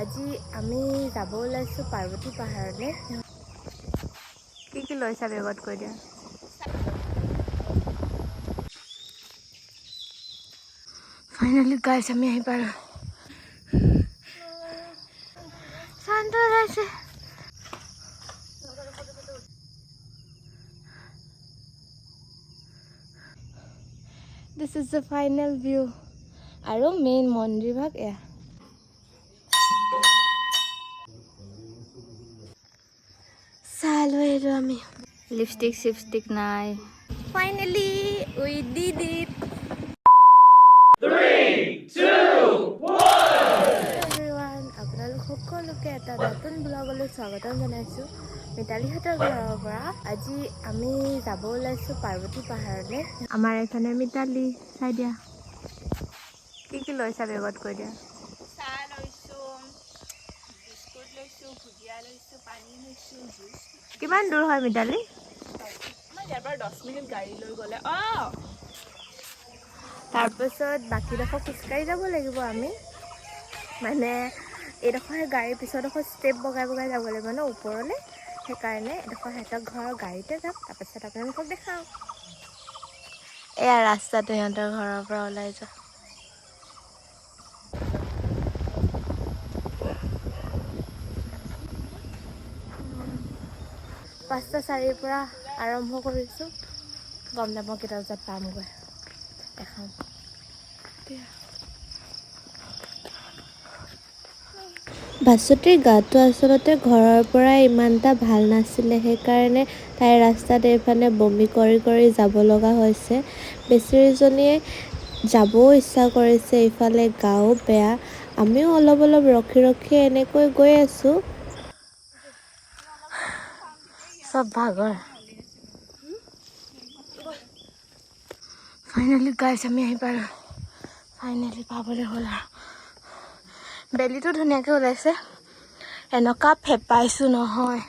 আজি আমি যাব ওলাইছোঁ পাৰ্বতী পাহাৰলৈ কি কি লৈছা বেগত কৈ দিয়া ফাইনেলি গাইছ আমি আহি পাৰোঁ শান্ত ওলাইছে this is the final view আৰু মেইন মন্দিৰভাগ এয়া চালো এলো আমি লিপস্টিক সিপস্টিক নাই ফাইনালি উই ডিড ইট আপোনালোকসকলোকে এটা নতুন ব্লগলৈ স্বাগতম জনাইছোঁ মিতালীহঁতৰ ঘৰৰ পৰা আজি আমি যাব ওলাইছোঁ পাৰ্বতী পাহাৰলৈ আমাৰ এইখনে মিতালী চাই দিয়া কি কি লৈছা বেগত কৈ দিয়া কিমান দূৰ হয় মিতালী তাৰপিছত বাকীডোখৰ খোজকাঢ়ি যাব লাগিব আমি মানে এইডোখৰ গাড়ীৰ পিছৰডোখৰ ষ্টেপ বগাই বগাই যাব লাগিব ন ওপৰলৈ সেইকাৰণে এডোখৰ সিহঁতক ঘৰৰ গাড়ীতে যাম তাৰপিছত আপোনালোকক দেখাওঁ এয়া ৰাস্তাটো সিহঁতৰ ঘৰৰ পৰা ওলাই যাওঁ পাঁচটা চাৰিৰ পৰা আৰম্ভ কৰিছোঁ গম নাপাওঁ কেইটা বজাত পামগৈ এখন বাছতীৰ গাটো আচলতে ঘৰৰ পৰা ইমানটা ভাল নাছিলে সেইকাৰণে তাই ৰাস্তাত এইফালে বমি কৰি কৰি যাব লগা হৈছে বেছিজনীয়ে যাবও ইচ্ছা কৰিছে ইফালে গাও বেয়া আমিও অলপ অলপ ৰখি ৰখি এনেকৈ গৈ আছোঁ সব ভাগর ফাইনালি গাইছ আমি আহি পাৰোঁ ফাইনেলি পাবলৈ হ'ল আৰু বেলিটো ধুনীয়াকৈ ওলাইছে এনেকুৱা ফেপাইছোঁ নহয়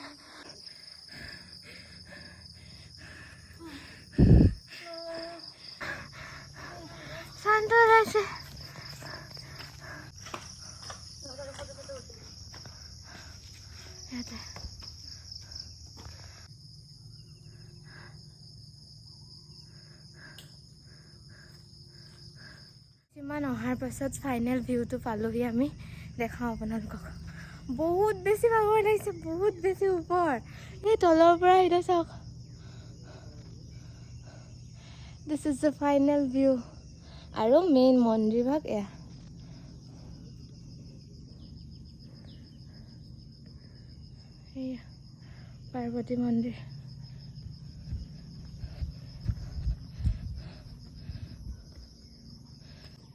চানটো ওলাইছে ইয়াতে তাৰপাছত ফাইনেল ভিউটো পালোঁহি আমি দেখাওঁ আপোনালোকক বহুত বেছি ভাগৰ লাগিছে বহুত বেছি ওপৰ এই তলৰ পৰা এতিয়া চাওক this is the final view আৰু মেইন মন্দিৰভাগ এয়া এয়া পাৰ্বতী মন্দিৰ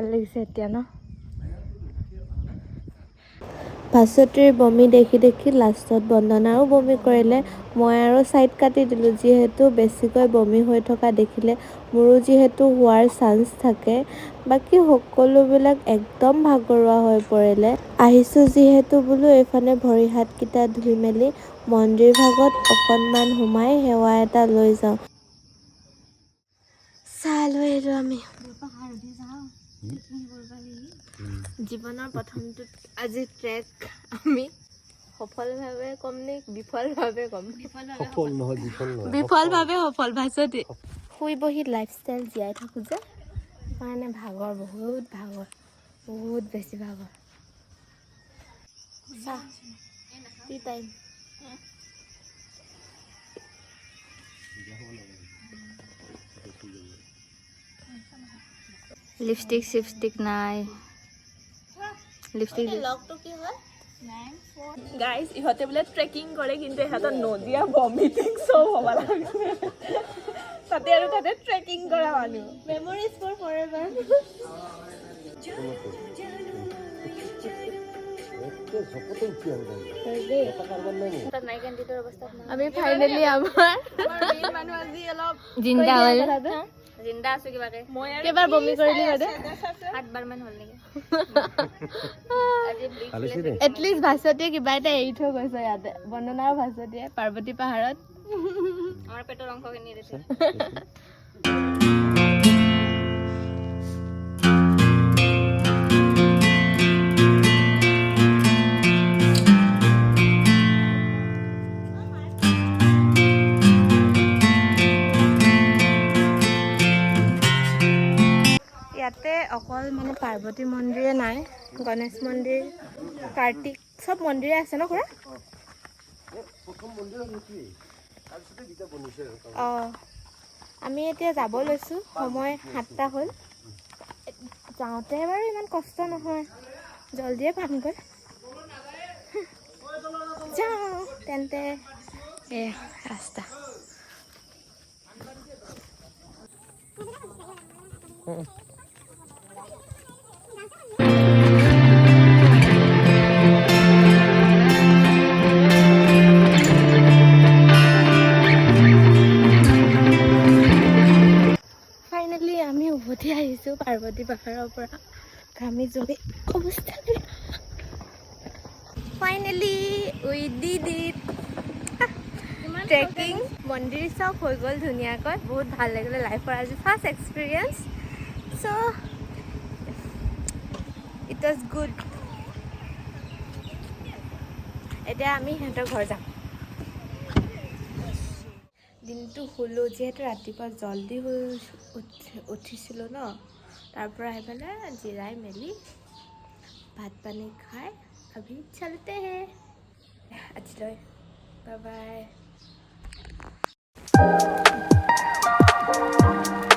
ভাল লাগিছে এতিয়া ন পাছতিৰ বমি দেখি দেখি লাষ্টত বন্দনাও বমি কৰিলে মই আৰু ছাইড কাটি দিলোঁ যিহেতু বেছিকৈ বমি হৈ থকা দেখিলে মোৰো যিহেতু হোৱাৰ চান্স থাকে বাকী সকলোবিলাক একদম ভাগৰুৱা হৈ পৰিলে আহিছোঁ যিহেতু বোলো এইফালে ভৰি হাতকেইটা ধুই মেলি মন্দিৰ ভাগত অকণমান সোমাই সেৱা এটা লৈ যাওঁ চাহ লৈ আহিলোঁ আমি জীৱনৰ প্ৰথমটো আজি ট্ৰেক আমি সফলভাৱে কম নে বিফলভাৱে কম বিফল নহয় বিফলভাৱে সফল ভাষাতে শুই বহি লাইফ ষ্টাইল জীয়াই থাকোঁ যে মানে ভাগৰ বহুত ভাগৰ বহুত বেছি ভাগৰ লিপস্টিক সিপস্টিক নাই লিপস্টিক লকটো কি হয় গাইজ ইহঁতে বোলে ট্ৰেকিং কৰে কিন্তু ইহঁতৰ নদীয়া ভমিটিং চব হ'ব লাগে তাতে আৰু তাতে ট্ৰেকিং কৰা মানুহ মেমৰিজ ফৰ ফৰ এভাৰ আমি ফাইনেলি আমাৰ মানুহ আজি অলপ জিন্দা হ'ল জিন্দা আছো কিবাকে মই কেবাৰ বমি কৰিলি বাদে সাত বাৰমান হল নেকি এটলিষ্ট ভাষাতে কিবা এটা এৰি থৈ গৈছে ইয়াতে বৰ্ণনাৰ ভাষাতে পাৰ্বতী পাহাৰত আমাৰ পেটৰ অংশখিনি দেখিছে অকল মানে পাৰ্বতী মন্দিৰে নাই গণেশ মন্দিৰ কাৰ্তিক চব মন্দিৰে আছে ন খুৰা অঁ আমি এতিয়া যাব লৈছোঁ সময় সাতটা হ'ল যাওঁতে বাৰু ইমান কষ্ট নহয় জলদিয়ে পামগৈ যাওঁ তেন্তে এই ৰাস্তা পার্বতী পাহাড়ের পৰা ঘামি জমে অবস্থান ফাইনেলি উই দি দিট ট্ৰেকিং মন্দিৰ চব হৈ গ'ল ধুনীয়াকৈ বহুত ভাল লাগিলে লাইফৰ আজি first experience so' it was good এতিয়া আমি সিহঁতৰ ঘৰ যাম দিনটো শুলোঁ যিহেতু ৰাতিপুৱা জলদি শুই উঠি উঠিছিলোঁ ন तरफ जिरा मिली भात पानी खाए अभी चलते हैं अच्छा बाय बाय